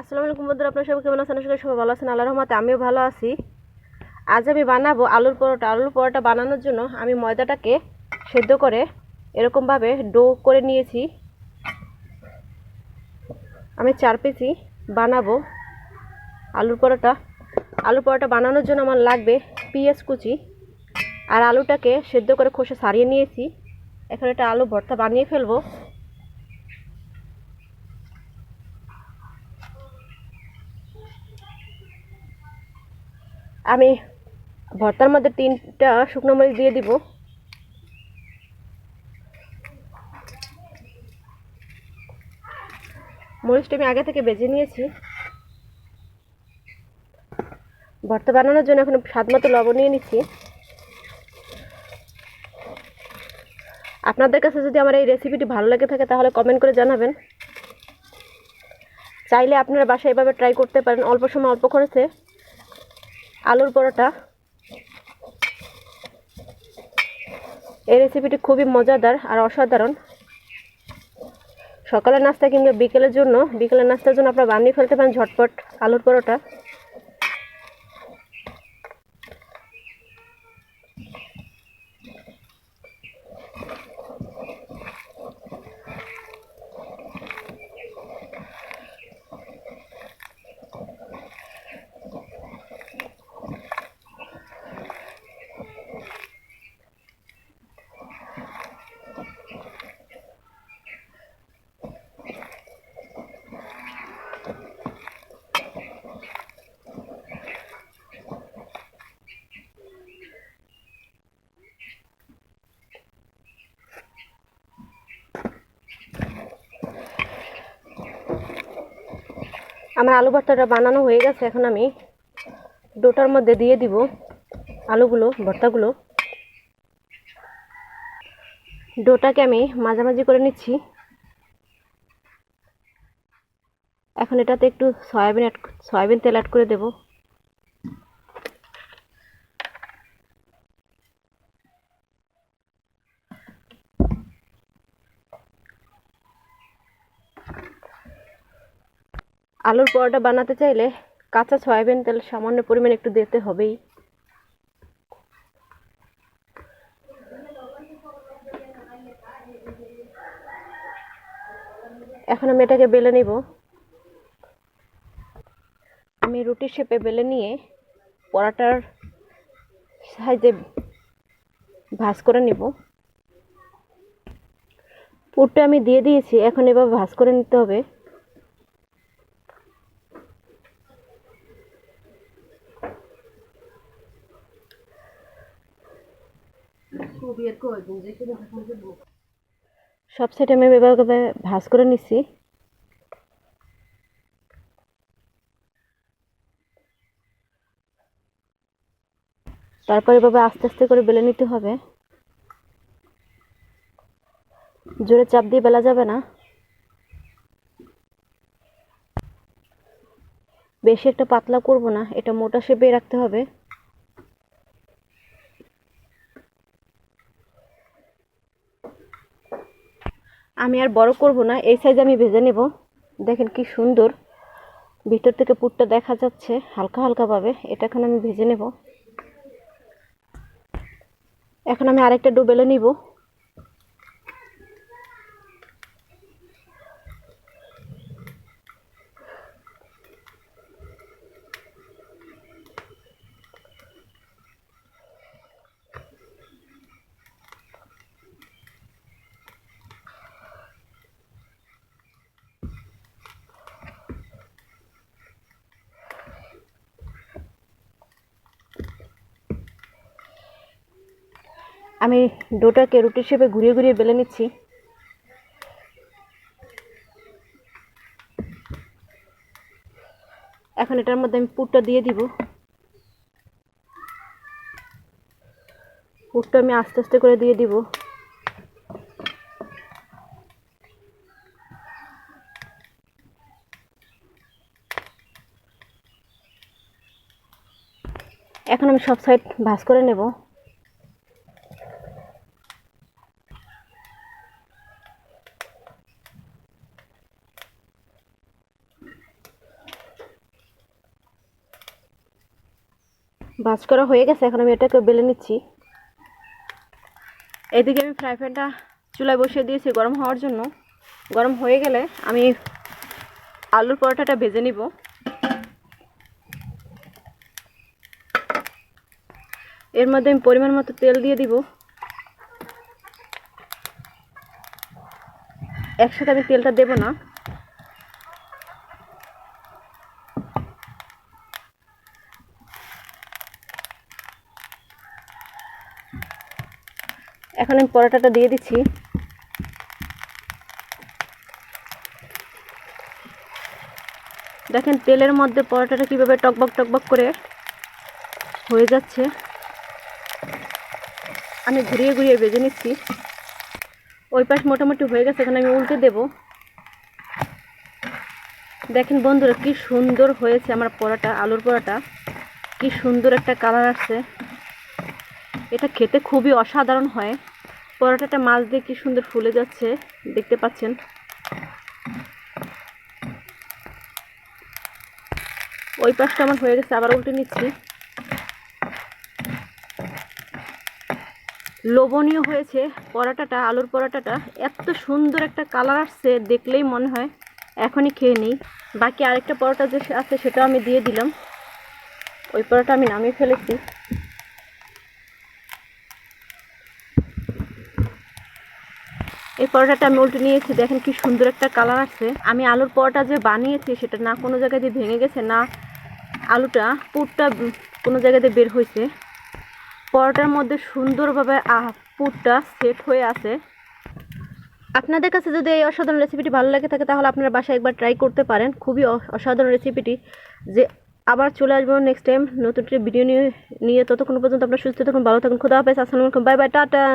আসসালামু আলাইকুম বন্ধুরা, আপনার সবাই কেমন আছেন? করি সবাই ভালো আছেন। আল্লাহর রহমতে আমিও ভালো আছি। আজ আমি বানাবো আলুর পরোটা। আলুর পরোটা বানানোর জন্য আমি ময়দাটাকে সেদ্ধ করে এরকমভাবে ডো করে নিয়েছি। আমি চার পিসি বানাবো আলুর পরোটা। আলুর পরোটা বানানোর জন্য আমার লাগবে পেঁয়াজ কুচি। আর আলুটাকে সেদ্ধ করে খোসা সারিয়ে নিয়েছি। এখন এটা আলু ভর্তা বানিয়ে ফেলব। আমি ভর্তার মধ্যে তিনটা শুকনো মরিচ দিয়ে দিব। মরিচটা আমি আগে থেকে বেজে নিয়েছি। ভর্তা বানানোর জন্য এখন স্বাদ মতো লবণ নিয়ে নিচ্ছি। আপনাদের কাছে যদি আমার এই রেসিপিটি ভালো লেগে থাকে তাহলে কমেন্ট করে জানাবেন। চাইলে আপনারা বাসায় এভাবে ট্রাই করতে পারেন, অল্প সময় অল্প খরচে। আলুর পরোটা। এই রেসিপিটি খুবই মজাদার আর অসাধারণ। সকালের নাস্তা কিংবা বিকেলের জন্য বিকেলের নাস্তার জন্য আপনারা বানিয়ে ফেলতে পারেন ঝটপট আলুর পরোটা। আমার আলু ভর্তাটা বানানো হয়ে গেছে, এখন আমি ডোটার মধ্যে দিয়ে দিব আলুগুলো, ভর্তাগুলো। ডোটাকে আমি মাঝামাঝি করে নিচ্ছি। এখন এটাতে একটু সয়াবিন অ্যাড সয়াবিন তেল অ্যাড করে দেব। আলুর পরোটা বানাতে চাইলে কাঁচা সয়াবিন তেল সামান্য পরিমাণ একটু দিতে হবেই। এখন আমি এটাকে বেলে নিব। আমি রুটির শেপে বেলে নিয়ে পরাটার সাহায্যে ভাজ করে নিব। পুরটা আমি দিয়ে দিয়েছি, এখন এবার ভাজ করে নিতে হবে। সব সাইড আমি এভাবে ভাজ করে নিচ্ছি তারপর এভাবে আস্তে আস্তে করে বেলে নিতে হবে। জোরে চাপ দিয়ে বেলা যাবে না। বেশি একটা পাতলা করব না, এটা মোটা শেপে রাখতে হবে। আমি আর বড় করব না, এই সাইজ আমি ভেজে নেব। দেখেন কি সুন্দর। ভিতর থেকে পুরটা দেখা যাচ্ছে হালকা হালকাভাবে এটা এখন আমি ভেজে নেব। এখন আমি আরেকটা ডোবেলে নিব। আমি ডোটাকে রুটি শেপে ঘুরিয়ে ঘুরিয়ে বেলে নিচ্ছি। এখন এটার মধ্যে আমি পুরটা দিয়ে দিব। পুরটা আমি আস্তে আস্তে করে দিয়ে দিব। এখন আমি সব সাইড ভাজ করে নেব। ভাজ করা হয়ে গেছে, এখন আমি এটাকে বেলে নিচ্ছি। এদিকে আমি ফ্রাই প্যানটা চুলায় বসিয়ে দিয়েছি গরম হওয়ার জন্য। গরম হয়ে গেলে আমি আলুর পরোটাটা ভেজে নিব। এর মধ্যে আমি পরিমাণ মতো তেল দিয়ে দিব। একসাথে আমি তেলটা দেব না। এখন আমি পরোটাটা দিয়ে দিচ্ছি। দেখেন, তেলের মধ্যে পরোটাটা কীভাবে টকবক টকবক করে হয়ে যাচ্ছে। আমি ঘুরিয়ে ঘুরিয়ে ভেজে নিচ্ছি। ওই পাশ মোটামুটি হয়ে গেছে, এখানে আমি উল্টে দেব। দেখেন বন্ধুরা, কি সুন্দর হয়েছে আমার পরোটা, আলুর পরোটা। কি সুন্দর একটা কালার আসছে। এটা খেতে খুবই অসাধারণ হয়। পরোটাটা মাছ দিয়ে কি সুন্দর ফুলে যাচ্ছে, দেখতে পাচ্ছেন। ওই পাশটা আমার হয়ে গেছে, আবার উল্টে নিচ্ছি। লোভনীয় হয়েছে পরোটাটা, আলুর পরোটাটা। এত সুন্দর একটা কালার আসছে, দেখলেই মনে হয় এখনই খেয়ে নিই। বাকি আরেকটা পরোটা যে আছে, সেটাও আমি দিয়ে দিলাম। ওই পরোটা আমি নামিয়ে ফেলেছি। এই পরোটাটা আমি উল্টে নিয়েছি, দেখেন কি সুন্দর একটা কালার আছে। আমি আলুর পরোটা যে বানিয়েছি, সেটা না কোনো জায়গায় দিয়ে ভেঙে গেছে, না আলুটা, পুরটা কোনো জায়গাতে বের হয়েছে। পরোটার মধ্যে সুন্দরভাবে পুরটা সেট হয়ে আছে। আপনাদের কাছে যদি এই অসাধারণ রেসিপিটি ভালো লাগে থাকে, তাহলে আপনারা বাসায় একবার ট্রাই করতে পারেন। খুবই অসাধারণ রেসিপিটি যে আবার চলে আসব নেক্সট টাইম নতুন ভিডিও নিয়ে নিয়ে ততক্ষণ পর্যন্ত আপনার সুস্থ থাকুন, ভালো থাকুন। খুদা হাফেজ, আসসালামু আলাইকুম বাই বাই টাটা।